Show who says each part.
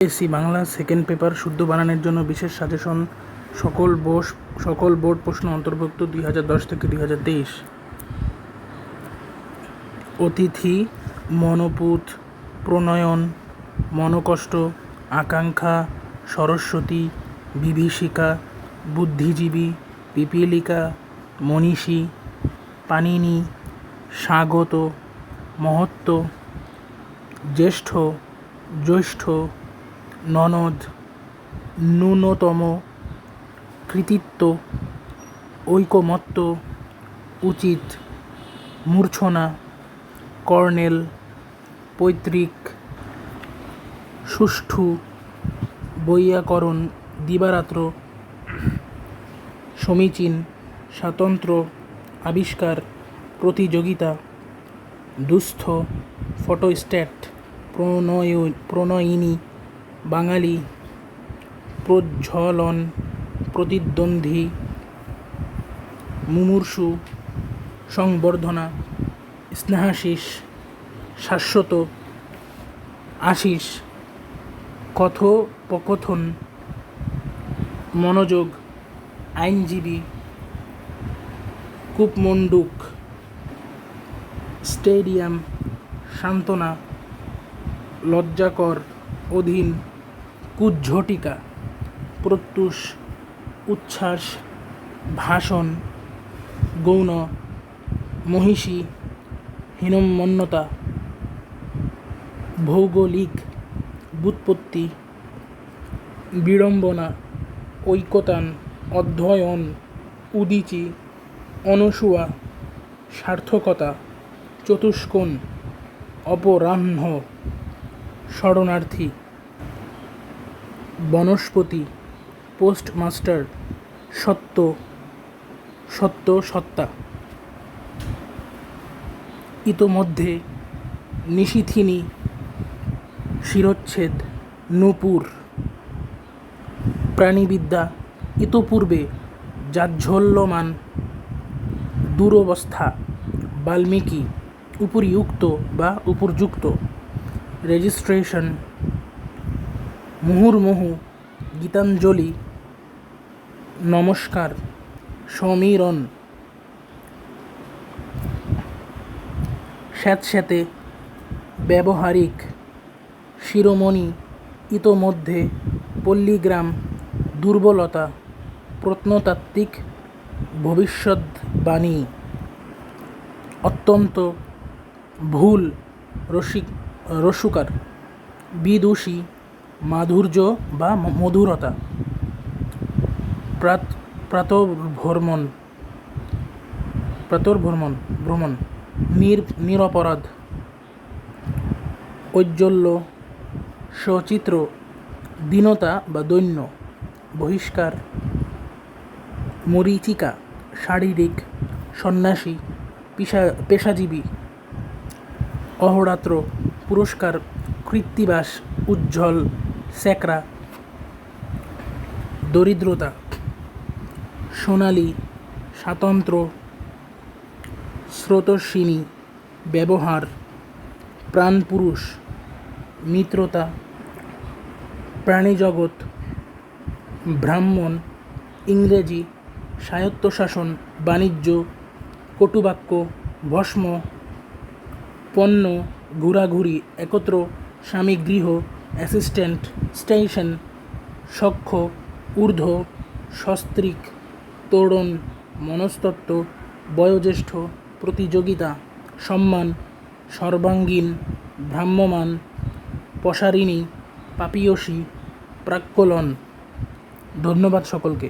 Speaker 1: AC Bangla second paper শুদ্ধ বানানের জন্য বিশেষ সাজেশন সকল বোস, সকল বোর্ড প্রশ্ন অন্তর্ভুক্ত দুই হাজার দশ থেকে দুই হাজার তেইশ। অতিথি, মনোপুত, প্রণয়ন, মনকষ্ট, আকাঙ্ক্ষা, সরস্বতী, বিভীষিকা, বুদ্ধিজীবী, পিপিলিকা, মনীষী, পাণিনি, স্বাগত মহত্ব জ্যেষ্ঠ, জ্যৈষ্ঠ ননদ, ন্যূনতম কৃতিত্ব, ঐকমত্য, উচিত, মূর্ছনা, কর্নেল, পৈতৃক, সুষ্ঠু, বৈয়াকরণ, দিবারাত্র, সমীচীন, স্বাতন্ত্র, আবিষ্কার, প্রতিযোগিতা, দুস্থ, ফটোস্ট্যাট, প্রণয়, প্রণয়িনী বাঙালি প্রজ্বলন, প্রতিদ্বন্দ্বী, মুমূর্ষু, সংবর্ধনা স্নেহাশিস শাশ্বত আশিস কথোপকথন, মনোযোগ, আইনজীবী, কূপমণ্ডুক, স্টেডিয়াম, সান্ত্বনা, লজ্জাকর, অধীন কুজ্ঝটিকা প্রত্যুষ, উচ্ছ্বাস, ভাষণ, গৌণ, মহিষী, হীনম্মন্যতা, ভৌগোলিক ব্যুৎপত্তি বিড়ম্বনা, ঐকতান, অধ্যয়ন, উদীচী, অনসুয়া, সার্থকতা, চতুষ্কোণ, অপরাহ্ন, শরণার্থী। বনস্পতি, পোস্টমাস্টার, সত্য সত্য সত্তা। ইতোমধ্যে নিশিথিনী, শিরচ্ছেদ, নূপুর। প্রাণীবিদ্যা ইতোপূর্বে জাজ্জল্যমান দুরবস্থা বাল্মীকি, উপরিউক্ত বা উপর্যুক্ত। রেজিস্ট্রেশন মুহুর্মুহু, গীতাঞ্জলি, নমস্কার, সমীরণ। স্যাঁতস্যাঁতে ব্যবহারিক শিরোমণি ইতোমধ্যে পল্লীগ্রাম, দুর্বলতা, প্রত্নতাত্ত্বিক ভবিষ্যদ্বাণী। অত্যন্ত ভুল রসিক, রসুকার, বিদুষী মাধুর্য বা মধুরতা। প্রাত, প্রাতর্ভ্রমণ। প্রাতর্ভ্রমণ, ভ্রমণ। ভ্রমণ নির, নিরপরাধ। ঔজ্জ্বল্য, সচিত্র, দীনতা বা দৈন্য। বহিষ্কার। মরীচিকা, শারীরিক, সন্ন্যাসী পেশা পেশাজীবী। অহোরাত্র, পুরস্কার, কৃত্তিবাস, উজ্জ্বল। স্যাকরা, দরিদ্রতা, সোনালী, স্বাতন্ত্র, স্রোতস্বিনী, ব্যবহার, প্রাণপুরুষ, মিত্রতা, প্রাণীজগৎ, ব্রাহ্মণ, ইংরেজি, স্বায়ত্তশাসন, বাণিজ্য, কটুবাক্য, ভস্ম, পণ্য, ঘোরাঘুরি, একত্র, স্বামী গৃহ অ্যাসিস্ট্যান্ট, স্টেশন, সক্ষ, ঊর্ধ্ব, সস্ত্রিক, তোরণ, মনস্তত্ত্ব, বয়োজ্যেষ্ঠ, প্রতিযোগিতা, সম্মান, সর্বাঙ্গীন, ভ্রাম্যমান পসারিণী পাপিয়সী, প্রাক্কলন। ধন্যবাদ সকলকে।